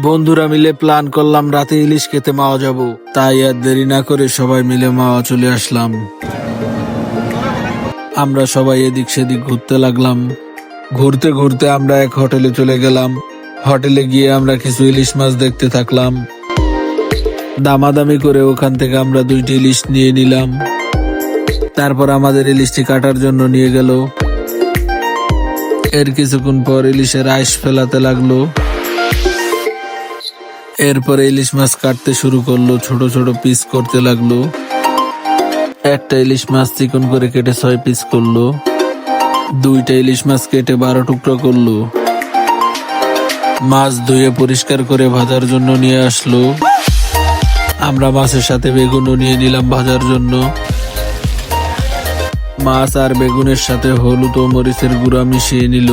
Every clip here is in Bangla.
বন্ধুরা মিলে প্ল্যান করলাম রাতে ইলিশ খেতে মাওয়া যাব। তাই আর দেরি না করে সবাই মিলে মাওয়া চলে আসলাম। আমরা সবাই এদিক সেদিক ঘুরতে লাগলাম। ঘুরতে ঘুরতে আমরা এক হোটেলে চলে গেলাম। হোটেলে গিয়ে আমরা কিছু ইলিশ মাছ দেখতে থাকলাম। দামাদামি করে ওখান থেকে আমরা দুইটি ইলিশ নিয়ে নিলাম। তারপর আমাদের ইলিশটি কাটার জন্য নিয়ে গেল। এর কিছুক্ষণ পর ইলিশের আইস ফেলাতে লাগল। এরপরে ইলিশ মাছ কাটতে শুরু করল, ছোট ছোট পিস করতে লাগল। একটা ইলিশ মাছ চিকন করে কেটে ছয় পিস করল। দুইটা ইলিশ মাছ কেটে বারো টুকরো করল। মাছ ধুয়ে পরিষ্কার করে ভাজার জন্য নিয়ে আসলো। আমরা মাছের সাথে বেগুনও নিয়ে নিলাম ভাজার জন্য। মাছ আর বেগুনের সাথে হলুদ ও মরিচের গুঁড়া মিশিয়ে নিল।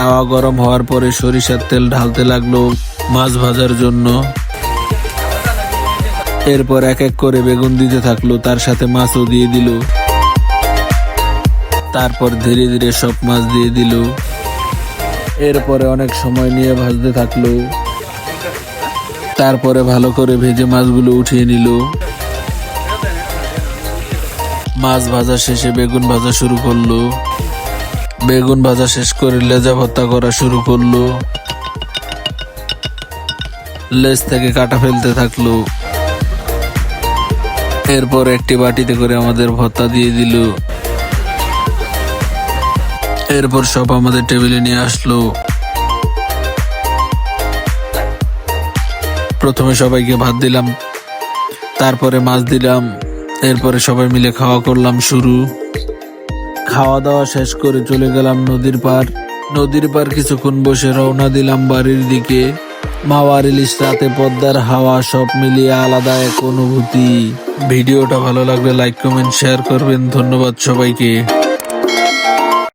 তাওয়া গরম হওয়ার পরে সরিষার তেল ঢালতে লাগল মাছ ভাজার জন্য। এরপর এক এক করে বেগুন দিতে থাকল, তার সাথে মাছও দিয়ে দিল। তারপর ধীরে ধীরে সব মাছ দিয়ে দিল। এরপরে অনেক সময় নিয়ে ভাজতে থাকল। তারপরে ভালো করে ভেজে মাছগুলো উঠিয়ে নিল। মাছ ভাজা শেষে বেগুন ভাজা শুরু করল। বেগুন ভাজা শেষ করে লেজা ভর্তা করা শুরু করল। লেজ থেকে কাটা ফেলতে থাকল। এরপর একটি বাটিতে করে আমাদের ভর্তা দিয়ে দিল। এরপর সব আমাদের টেবিলে নিয়ে আসলো। প্রথমে সবাইকে ভাত দিলাম, তারপরে মাছ দিলাম, এরপরে সবাই মিলে খাওয়া করলাম শুরু। খাওয়া দাওয়া শেষ করে চলে গেলাম নদীর পার নদীর পার কিছুক্ষণ বসে রওনা দিলাম বাড়ির দিকে। মাওয়ার ইলিশ রাতে পদ্মার হাওয়া সব মিলিয়ে আলাদা এক অনুভূতি। ভিডিওটা ভালো লাগলে লাইক কমেন্ট শেয়ার করবেন। ধন্যবাদ সবাইকে।